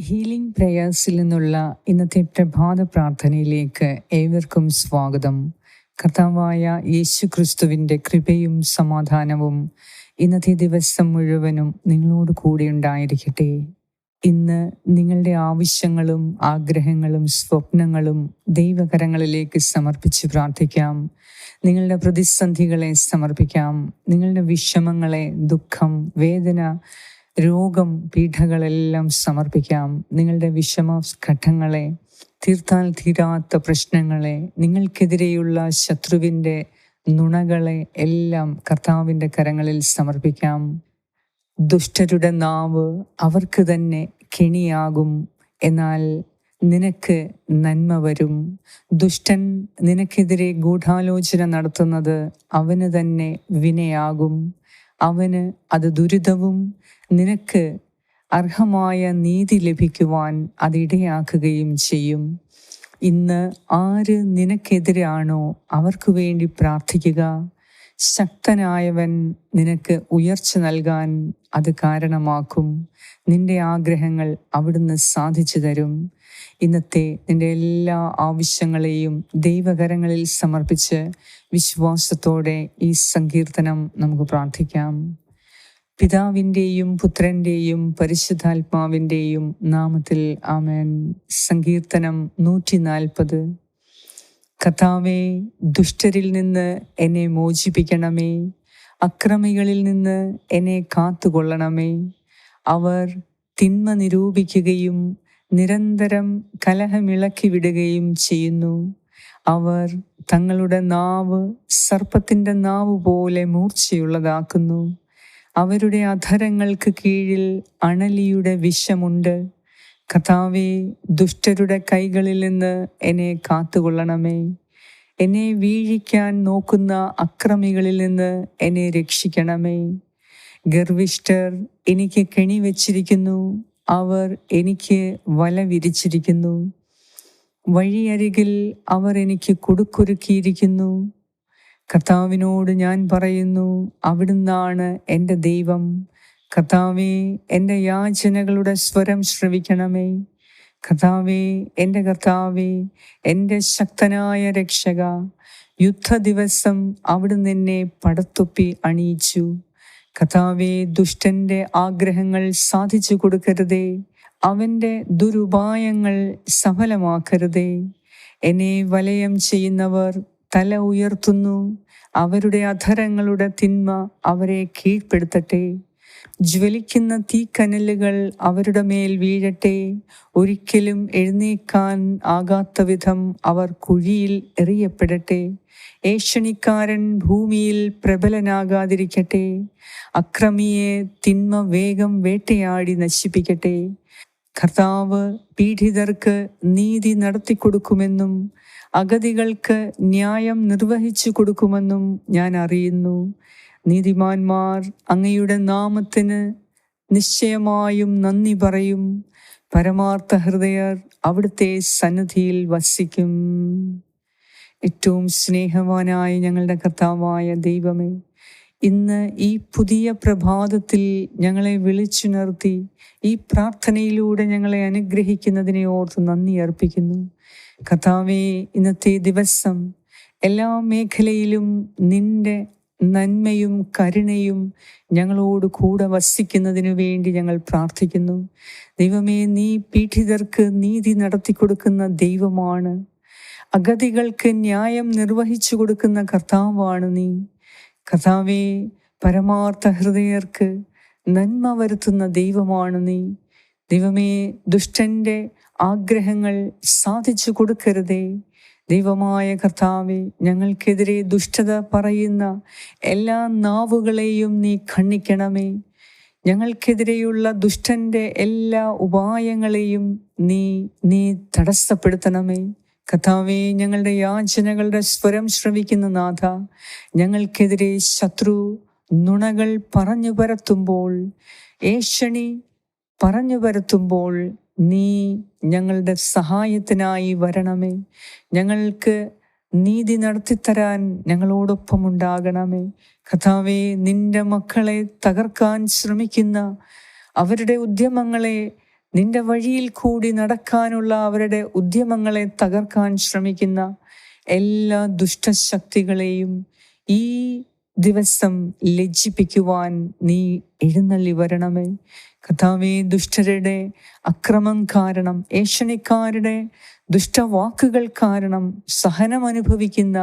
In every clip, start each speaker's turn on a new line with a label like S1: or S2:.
S1: Healing പ്രേയേഴ്സിൽ നിന്നുള്ള ഇന്നത്തെ പ്രഭാത പ്രാർത്ഥനയിലേക്ക് ഏവർക്കും സ്വാഗതം. കർത്താവായ യേശു ക്രിസ്തുവിന്റെ കൃപയും സമാധാനവും ഇന്നത്തെ ദിവസം മുഴുവനും നിങ്ങളോട് കൂടെ ഉണ്ടായിരിക്കട്ടെ. ഇന്ന് നിങ്ങളുടെ ആവശ്യങ്ങളും ആഗ്രഹങ്ങളും സ്വപ്നങ്ങളും ദൈവകരങ്ങളിലേക്ക് സമർപ്പിച്ച് പ്രാർത്ഥിക്കാം. നിങ്ങളുടെ പ്രതിസന്ധികളെ സമർപ്പിക്കാം. നിങ്ങളുടെ വിഷമങ്ങളെ ദുഃഖം വേദന രോഗം പീഠകളെല്ലാം സമർപ്പിക്കാം. നിങ്ങളുടെ വിഷമ ഘട്ടങ്ങളെ തീർത്താൽ തീരാത്ത പ്രശ്നങ്ങളെ നിങ്ങൾക്കെതിരെയുള്ള ശത്രുവിന്റെ നുണകളെ എല്ലാം കർത്താവിന്റെ കരങ്ങളിൽ സമർപ്പിക്കാം. ദുഷ്ടരുടെ നാവ് അവർക്ക് തന്നെ കെണിയാകും. എന്നാൽ നിനക്ക് നന്മ വരും. ദുഷ്ടൻ നിനക്കെതിരെ ഗൂഢാലോചന നടത്തുന്നത് അവന് തന്നെ വിനയാകും. അവന് അത് ദുരിതവും നിനക്ക് അർഹമായ നീതി ലഭിക്കുവാൻ അതിടയാക്കുകയും ചെയ്യും. ഇന്ന് ആര് നിനക്കെതിരാണോ അവർക്കു വേണ്ടി പ്രാർത്ഥിക്കുക. ശക്തനായവൻ നിനക്ക് ഉയർച്ച നൽകാൻ അത് കാരണമാക്കും. നിന്റെ ആഗ്രഹങ്ങൾ അവിടുന്ന് സാധിച്ചു തരും. ഇന്നത്തെ നിന്റെ എല്ലാ ആവശ്യങ്ങളെയും ദൈവകരങ്ങളിൽ സമർപ്പിച്ച് വിശ്വാസത്തോടെ ഈ സങ്കീർത്തനം നമുക്ക് പ്രാർത്ഥിക്കാം. പിതാവിന്റെയും പുത്രന്റെയും പരിശുദ്ധാത്മാവിന്റെയും നാമത്തിൽ ആമേൻ. സങ്കീർത്തനം നൂറ്റി നാൽപ്പത് കഥാവേ ദുഷ്ടരിൽ നിന്ന് എന്നെ മോചിപ്പിക്കണമേ. അക്രമികളിൽ നിന്ന് എന്നെ കാത്തുകൊള്ളണമേ. അവർ തിന്മ നിരൂപിക്കുകയും നിരന്തരം കലഹമിളക്കി വിടുകയും ചെയ്യുന്നു. അവർ തങ്ങളുടെ നാവ് സർപ്പത്തിന്റെ നാവ് പോലെ മൂർച്ചയുള്ളതാക്കുന്നു. അവരുടെ അധരങ്ങൾക്ക് കീഴിൽ അണലിയുടെ വിഷമുണ്ട്. കഥാവെ ദുഷ്ടരുടെ കൈകളിൽ നിന്ന് എന്നെ കാത്തുകൊള്ളണമേ. എന്നെ വീഴിക്കാൻ നോക്കുന്ന അക്രമികളിൽ നിന്ന് എന്നെ രക്ഷിക്കണമേ. ഗർവിഷ്ഠർ എനിക്ക് കെണി വച്ചിരിക്കുന്നു. അവർ എനിക്ക് വല വിരിച്ചിരിക്കുന്നു. വഴിയരികിൽ അവർ എനിക്ക് കൊടുക്കൊരുക്കിയിരിക്കുന്നു. കർത്താവിനോട് ഞാൻ പറയുന്നു അവിടുന്നാണ് എന്റെ ദൈവം. കർത്താവേ എന്റെ യാചനകളുടെ സ്വരം ശ്രവിക്കണമേ. കർത്താവേ എന്റെ കർത്താവേ എന്റെ ശക്തനായ രക്ഷക യുദ്ധ ദിവസം അവിടുന്ന് എന്നെ പടത്തൊപ്പി അണിയിച്ചു. കർത്താവേ ദുഷ്ടന്റെ ആഗ്രഹങ്ങൾ സാധിച്ചു കൊടുക്കരുതേ. അവന്റെ ദുരുപായങ്ങൾ സഫലമാക്കരുതേ. എന്നെ വലയം ചെയ്യുന്നവർ തല ഉയർത്തുന്നു. അവരുടെ അധരങ്ങളുടെ തിന്മ അവരെ കീഴ്പ്പെടുത്തട്ടെ. ജ്വലിക്കുന്ന തീക്കനലുകൾ അവരുടെ മേൽ വീഴട്ടെ. ഒരിക്കലും എഴുന്നേക്കാൻ ആകാത്ത വിധം അവർ കുഴിയിൽ എറിയപ്പെടട്ടെ. ഏഷണിക്കാരൻ ഭൂമിയിൽ പ്രബലനാകാതിരിക്കട്ടെ. അക്രമിയെ തിന്മ വേഗം വേട്ടയാടി നശിപ്പിക്കട്ടെ. കർത്താവ് പീഡിതർക്ക് നീതി നടത്തിക്കൊടുക്കുമെന്നും അഗതികൾക്ക് ന്യായം നിർവഹിച്ചു കൊടുക്കുമെന്നും ഞാൻ അറിയുന്നു. നീതിമാന്മാർ അങ്ങയുടെ നാമത്തിന് നിശ്ചയമായും നന്ദി പറയും. പരമാർത്ഥ ഹൃദയർ അവിടുത്തെ സന്നിധിയിൽ വസിക്കും. ഏറ്റവും സ്നേഹവാനായ ഞങ്ങളുടെ കർത്താവായ ദൈവമേ ഇന്ന് ഈ പുതിയ പ്രഭാതത്തിൽ ഞങ്ങളെ വിളിച്ചുണർത്തി ഈ പ്രാർത്ഥനയിലൂടെ ഞങ്ങളെ അനുഗ്രഹിക്കുന്നതിനെ ഓർത്ത് നന്ദി അർപ്പിക്കുന്നു. കർത്താവേ ഇന്നത്തെ ദിവസം എല്ലാ മേഖലയിലും നിന്റെ നന്മയും കരുണയും ഞങ്ങളോട് കൂടെ വസിക്കുന്നതിനു വേണ്ടി ഞങ്ങൾ പ്രാർത്ഥിക്കുന്നു. ദൈവമേ നീ പീഡിതർക്ക് നീതി നടത്തി കൊടുക്കുന്ന ദൈവമാണ്. അഗതികൾക്ക് ന്യായം നിർവഹിച്ചു കൊടുക്കുന്ന കർത്താവാണ് നീ. കർത്താവേ പരമാർത്ഥ ഹൃദയർക്ക് നന്മ വരുത്തുന്ന ദൈവമാണ് നീ. ദൈവമേ ദുഷ്ടന്റെ ആഗ്രഹങ്ങൾ സാധിച്ചു കൊടുക്കരുതേ. ദൈവമായ കർത്താവെ ഞങ്ങൾക്കെതിരെ ദുഷ്ടത പറയുന്ന എല്ലാ നാവുകളെയും നീ ഖണ്ഡിക്കണമേ. ഞങ്ങൾക്കെതിരെയുള്ള ദുഷ്ടന്റെ എല്ലാ ഉപായങ്ങളെയും നീ നീ തടസ്സപ്പെടുത്തണമേ. കഥാവെ ഞങ്ങളുടെ യാചനകളുടെ സ്വരം ശ്രവിക്കുന്ന നാഥ. ഞങ്ങൾക്കെതിരെ ശത്രു നുണകൾ പറഞ്ഞു പരത്തുമ്പോൾ ഏഷണി പറഞ്ഞു പരത്തുമ്പോൾ നീ ഞങ്ങളുടെ സഹായത്തിനായി വരണമേ. ഞങ്ങൾക്ക് നീതി നടത്തിത്തരാൻ ഞങ്ങളോടൊപ്പം ഉണ്ടാകണമേ. കഥാവെ നിന്റെ മക്കളെ തകർക്കാൻ ശ്രമിക്കുന്ന അവരുടെ ഉദ്യമങ്ങളെ നിന്റെ വഴിയിൽ കൂടി നടക്കാനുള്ള അവരുടെ ഉദ്യമങ്ങളെ തകർക്കാൻ ശ്രമിക്കുന്ന എല്ലാ ദുഷ്ടശക്തികളെയും ഈ ദിവസം ലജ്ജിപ്പിക്കുവാൻ നീ എഴുന്നള്ളി വരണമേ. കഥാവേ ദുഷ്ടരുടെ അക്രമം കാരണം ഏഷണിക്കാരുടെ ദുഷ്ടവാക്കുകൾ കാരണം സഹനം അനുഭവിക്കുന്ന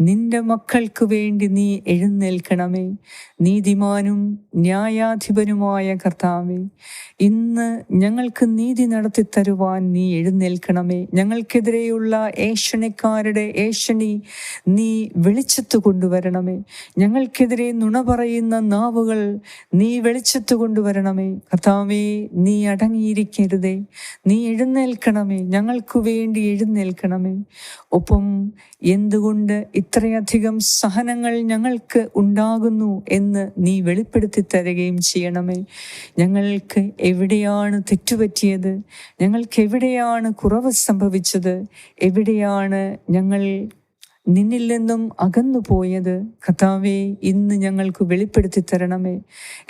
S1: നിന്റെ മക്കൾക്ക് വേണ്ടി നീ എഴുന്നേൽക്കണമേ. നീതിമാനും ന്യായാധിപനുമായ കർത്താവേ ഇന്ന് ഞങ്ങൾക്ക് നീതി നടത്തി തരുവാൻ നീ എഴുന്നേൽക്കണമേ. ഞങ്ങൾക്കെതിരെയുള്ള ഏഷണിക്കാരുടെ ഏഷണി നീ വെളിച്ചത്ത് കൊണ്ടുവരണമേ. ഞങ്ങൾക്കെതിരെ നുണ പറയുന്ന നാവുകൾ നീ വെളിച്ചത്ത് കൊണ്ടുവരണമേ. കർത്താവേ നീ അടങ്ങിയിരിക്കരുതേ. നീ എഴുന്നേൽക്കണമേ. ഞങ്ങൾക്ക് വേണ്ടി എഴുന്നേൽക്കണമേ. ഒപ്പം എന്തുകൊണ്ട് ഇത്രയധികം സഹനങ്ങൾ ഞങ്ങൾക്ക് ഉണ്ടാകുന്നു എന്ന് നീ വെളിപ്പെടുത്തി തരികയും ചെയ്യണമേ. ഞങ്ങൾക്ക് എവിടെയാണ് തെറ്റുപറ്റിയത്? ഞങ്ങൾക്ക് എവിടെയാണ് കുറവ് സംഭവിച്ചത്? എവിടെയാണ് ഞങ്ങൾ നിന്നിൽ നിന്നും അകന്നു പോയത് കഥാവെ ഇന്ന് ഞങ്ങൾക്ക് വെളിപ്പെടുത്തി തരണമേ.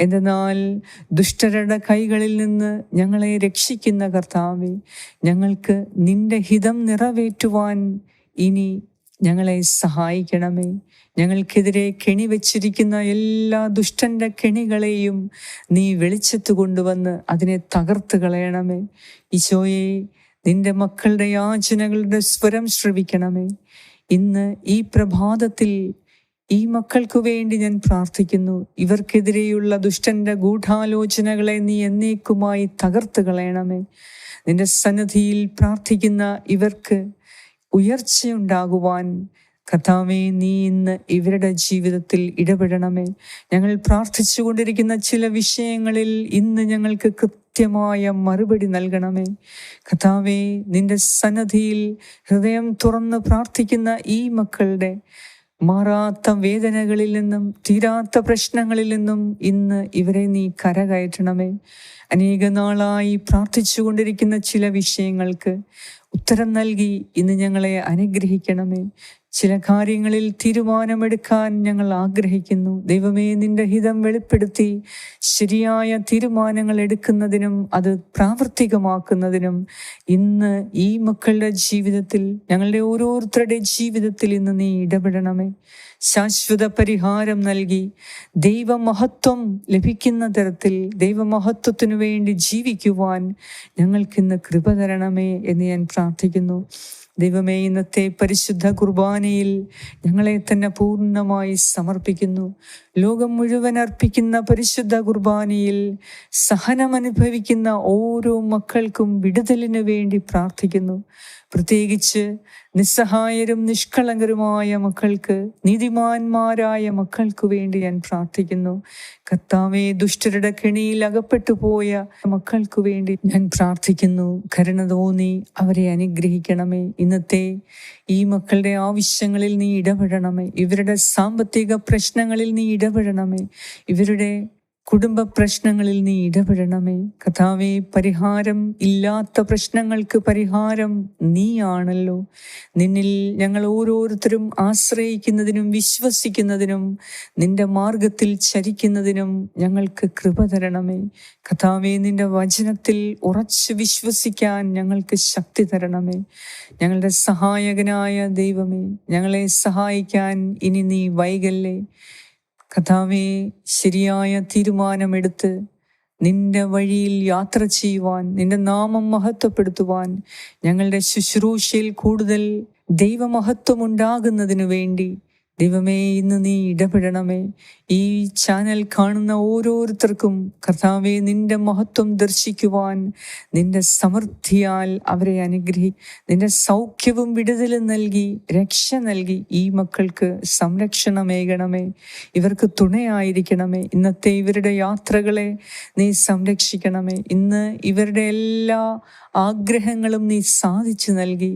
S1: എന്തെന്നാൽ ദുഷ്ടരുടെ കൈകളിൽ നിന്ന് ഞങ്ങളെ രക്ഷിക്കുന്ന കർത്താവെ ഞങ്ങൾക്ക് നിന്റെ ഹിതം നിറവേറ്റുവാൻ ഇനി ഞങ്ങളെ സഹായിക്കണമേ. ഞങ്ങൾക്കെതിരെ കെണി വെച്ചിരിക്കുന്ന എല്ലാ ദുഷ്ടന്റെ കെണികളെയും നീ വെളിച്ചത്ത് കൊണ്ടുവന്ന് അതിനെ തകർത്ത് കളയണമേ. ഈശോയെ നിന്റെ മക്കളുടെ യാചനകളുടെ സ്വരം ശ്രവിക്കണമേ. ഇന്ന് ഈ പ്രഭാതത്തിൽ ഈ മക്കൾക്ക് വേണ്ടി ഞാൻ പ്രാർത്ഥിക്കുന്നു. ഇവർക്കെതിരെയുള്ള ദുഷ്ടന്റെ ഗൂഢാലോചനകളെ നീ എന്നേക്കുമായി തകർത്ത് കളയണമേ. നിന്റെ സന്നദ്ധിയിൽ പ്രാർത്ഥിക്കുന്ന ഇവർക്ക് ഉയർച്ചയുണ്ടാകുവാൻ കഥാവേ നീ ഇന്ന് ഇവരുടെ ജീവിതത്തിൽ ഇടപെടണമേ. ഞങ്ങൾ പ്രാർത്ഥിച്ചു കൊണ്ടിരിക്കുന്ന ചില വിഷയങ്ങളിൽ ഇന്ന് ഞങ്ങൾക്ക് കൃത്യമായ മറുപടി നൽകണമേ. കർത്താവെ നിന്റെ സന്നദ്ധിയിൽ ഹൃദയം തുറന്ന് പ്രാർത്ഥിക്കുന്ന ഈ മക്കളുടെ മാറാത്ത വേദനകളിൽ നിന്നും തീരാത്ത പ്രശ്നങ്ങളിൽ നിന്നും ഇന്ന് ഇവരെ നീ കരകയറ്റണമേ. അനേക നാളായി പ്രാർത്ഥിച്ചു കൊണ്ടിരിക്കുന്ന ചില വിഷയങ്ങൾക്ക് ഉത്തരം നൽകി ഇന്ന് ഞങ്ങളെ അനുഗ്രഹിക്കണമേ. ചില കാര്യങ്ങളിൽ തീരുമാനമെടുക്കാൻ ഞങ്ങൾ ആഗ്രഹിക്കുന്നു. ദൈവമേ നിന്റെ ഹിതം വെളിപ്പെടുത്തി. ശരിയായ തീരുമാനങ്ങൾ എടുക്കുന്നതിനും അത് പ്രാവർത്തികമാക്കുന്നതിനും ഇന്ന് ഈ മക്കളുടെ ജീവിതത്തിൽ ഞങ്ങളുടെ ഓരോരുത്തരുടെ ജീവിതത്തിൽ ഇന്ന് നീ ഇടപെടണമേ. ശാശ്വത പരിഹാരം നൽകി. ദൈവമഹത്വം ലഭിക്കുന്ന തരത്തിൽ ദൈവമഹത്വത്തിനു വേണ്ടി ജീവിക്കുവാൻ ഞങ്ങൾക്കിന്ന് കൃപ തരണമേ എന്ന് ഞാൻ പ്രാർത്ഥിക്കുന്നു. ദൈവമേ ഇന്നത്തെ പരിശുദ്ധ കുർബാനയിൽ ഞങ്ങളെ തന്നെ പൂർണമായി സമർപ്പിക്കുന്നു. ലോകം മുഴുവൻ അർപ്പിക്കുന്ന പരിശുദ്ധ കുർബാനയിൽ സഹനം അനുഭവിക്കുന്ന ഓരോ മക്കൾക്കും വിടുതലിനു വേണ്ടി പ്രാർത്ഥിക്കുന്നു. പ്രത്യേകിച്ച് നിസ്സഹായരും നിഷ്കളങ്കരുമായ മക്കൾക്ക് നീതിമാന്മാരായ മക്കൾക്ക് വേണ്ടി ഞാൻ പ്രാർത്ഥിക്കുന്നു. കർത്താവെ ദുഷ്ടരുടെ കെണിയിൽ അകപ്പെട്ടു പോയ മക്കൾക്ക് വേണ്ടി ഞാൻ പ്രാർത്ഥിക്കുന്നു. കരുണ തോന്നി അവരെ അനുഗ്രഹിക്കണമേ. ഇന്നത്തെ ഈ മക്കളുടെ ആവശ്യങ്ങളിൽ നീ ഇടപെടണമേ. ഇവരുടെ സാമ്പത്തിക പ്രശ്നങ്ങളിൽ നീ ഇടപെടണമേ. ഇവരുടെ കുടുംബ പ്രശ്നങ്ങളിൽ നീ ഇടപെടണമേ. കഥാവെ പരിഹാരം ഇല്ലാത്ത പ്രശ്നങ്ങൾക്ക് പരിഹാരം നീയാണല്ലോ. നിന്നിൽ ഞങ്ങൾ ഓരോരുത്തരും ആശ്രയിക്കുന്നതിനും വിശ്വസിക്കുന്നതിനും നിന്റെ മാർഗത്തിൽ ചരിക്കുന്നതിനും ഞങ്ങൾക്ക് കൃപ തരണമേ. കഥാവെ നിന്റെ വചനത്തിൽ ഉറച്ചു വിശ്വസിക്കാൻ ഞങ്ങൾക്ക് ശക്തി തരണമേ. ഞങ്ങളുടെ സഹായകനായ ദൈവമേ ഞങ്ങളെ സഹായിക്കാൻ ഇനി നീ വൈകല്ലേ. കഥാവെ ശരിയായ തീരുമാനമെടുത്ത് നിന്റെ വഴിയിൽ യാത്ര ചെയ്യുവാൻ നിന്റെ നാമം മഹത്വപ്പെടുത്തുവാൻ ഞങ്ങളുടെ ശുശ്രൂഷയിൽ കൂടുതൽ ദൈവമഹത്വം ഉണ്ടാകുന്നതിനു വേണ്ടി ദൈവമേ ഇന്ന് നീ ഇടപെടണമേ. ഈ ചാനൽ കാണുന്ന ഓരോരുത്തർക്കും കർത്താവെ നിന്റെ മഹത്വം ദർശിക്കുവാൻ നിന്റെ സമൃദ്ധിയാൽ അവരെ അനുഗ്രഹി നിന്റെ സൗഖ്യവും വിടുതലും നൽകി രക്ഷ നൽകി ഈ മക്കൾക്ക് സംരക്ഷണമേകണമേ. ഇവർക്ക് തുണയായിരിക്കണമേ. ഇന്നത്തെ ഇവരുടെ യാത്രകളെ നീ സംരക്ഷിക്കണമേ. ഇന്ന് ഇവരുടെ എല്ലാ ആഗ്രഹങ്ങളും നീ സാധിച്ചു നൽകി.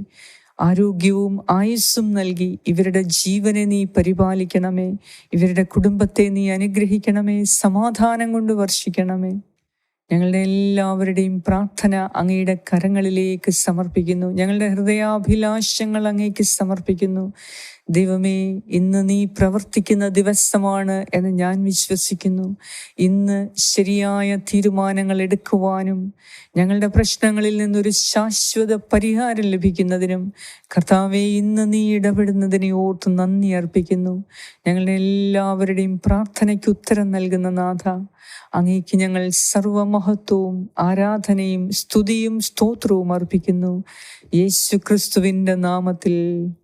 S1: ആരോഗ്യവും ആയുസ്സും നൽകി ഇവരുടെ ജീവനെ നീ പരിപാലിക്കണമേ. ഇവരുടെ കുടുംബത്തെ നീ അനുഗ്രഹിക്കണമേ. സമാധാനം കൊണ്ട് വർഷിക്കണമേ. ഞങ്ങളുടെ എല്ലാവരുടെയും പ്രാർത്ഥന അങ്ങയുടെ കരങ്ങളിലേക്ക് സമർപ്പിക്കുന്നു. ഞങ്ങളുടെ ഹൃദയാഭിലാഷങ്ങൾ അങ്ങേക്ക് സമർപ്പിക്കുന്നു. ദൈവമേ ഇന്ന് നീ പ്രവർത്തിക്കുന്ന ദിവസമാണ് എന്ന് ഞാൻ വിശ്വസിക്കുന്നു. ഇന്ന് ശരിയായ തീരുമാനങ്ങൾ എടുക്കുവാനും ഞങ്ങളുടെ പ്രശ്നങ്ങളിൽ നിന്നൊരു ശാശ്വത പരിഹാരം ലഭിക്കുന്നതിനും കർത്താവെ ഇന്ന് നീ ഇടപെടുന്നതിനെ ഓർത്ത് നന്ദി അർപ്പിക്കുന്നു. ഞങ്ങളുടെ എല്ലാവരുടെയും പ്രാർത്ഥനയ്ക്ക് ഉത്തരം നൽകുന്ന നാഥ അങ്ങേക്ക് ഞങ്ങൾ സർവമഹത്വവും ആരാധനയും സ്തുതിയും സ്തോത്രവും അർപ്പിക്കുന്നു. യേശു ക്രിസ്തുവിന്റെ നാമത്തിൽ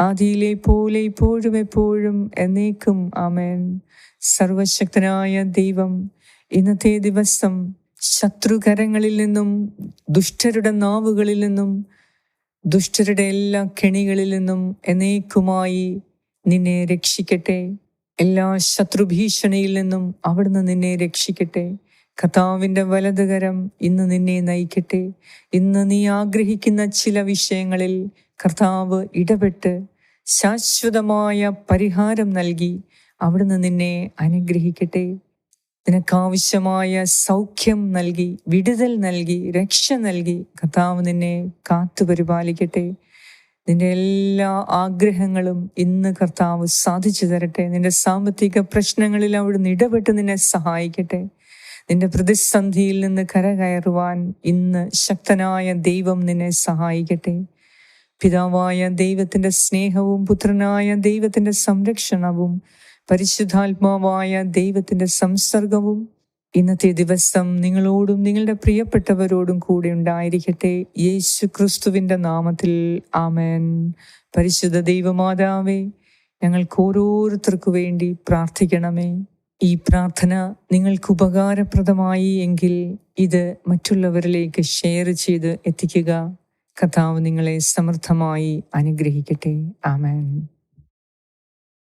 S1: ആദിയിലെ പോലെ ഇപ്പോഴും എപ്പോഴും എന്നേക്കും ആമേൻ. സർവശക്തനായ ദൈവം ഇന്നത്തെ ദിവസം ശത്രുകരങ്ങളിൽ നിന്നും ദുഷ്ടരുടെ നാവുകളിൽ നിന്നും ദുഷ്ടരുടെ എല്ലാ കെണികളിൽ നിന്നും എന്നേക്കുമായി നിന്നെ രക്ഷിക്കട്ടെ. എല്ലാ ശത്രുഭീഷണിയിൽ നിന്നും അവിടുന്ന് നിന്നെ രക്ഷിക്കട്ടെ. കഥാവിന്റെ വലതുകരം ഇന്ന് നിന്നെ നയിക്കട്ടെ. ഇന്ന് നീ ആഗ്രഹിക്കുന്ന ചില വിഷയങ്ങളിൽ കർത്താവ് ഇടപെട്ട് ശാശ്വതമായ പരിഹാരം നൽകി അവിടുന്ന് നിന്നെ അനുഗ്രഹിക്കട്ടെ. നിനക്കാവശ്യമായ സൗഖ്യം നൽകി വിടുതൽ നൽകി രക്ഷ നൽകി കർത്താവ് നിന്നെ കാത്തു പരിപാലിക്കട്ടെ. നിന്റെ എല്ലാ ആഗ്രഹങ്ങളും ഇന്ന് കർത്താവ് സാധിച്ചു തരട്ടെ. നിന്റെ സാമ്പത്തിക പ്രശ്നങ്ങളിൽ അവിടുന്ന് ഇടപെട്ട് നിന്നെ സഹായിക്കട്ടെ. നിന്റെ പ്രതിസന്ധിയിൽ നിന്ന് കരകയറുവാൻ ഇന്ന് ശക്തനായ ദൈവം നിന്നെ സഹായിക്കട്ടെ. പിതാവായ ദൈവത്തിന്റെ സ്നേഹവും പുത്രനായ ദൈവത്തിന്റെ സംരക്ഷണവും പരിശുദ്ധാത്മാവായ ദൈവത്തിന്റെ സംസർഗവും ഇന്നത്തെ ദിവസം നിങ്ങളോടും നിങ്ങളുടെ പ്രിയപ്പെട്ടവരോടും കൂടെ ഉണ്ടായിരിക്കട്ടെ. യേശു ക്രിസ്തുവിന്റെ നാമത്തിൽ. ആമേൻ. പരിശുദ്ധ ദൈവമാതാവേ ഞങ്ങൾക്ക് ഓരോരുത്തർക്കു വേണ്ടി പ്രാർത്ഥിക്കണമേ. ഈ പ്രാർത്ഥന നിങ്ങൾക്ക് ഉപകാരപ്രദമായി എങ്കിൽ ഇത് മറ്റുള്ളവരിലേക്ക് ഷെയർ ചെയ്ത് എത്തിക്കുക. കഥാവ് നിങ്ങളെ സമൃദ്ധമായി അനുഗ്രഹിക്കട്ടെ. ആമേൻ.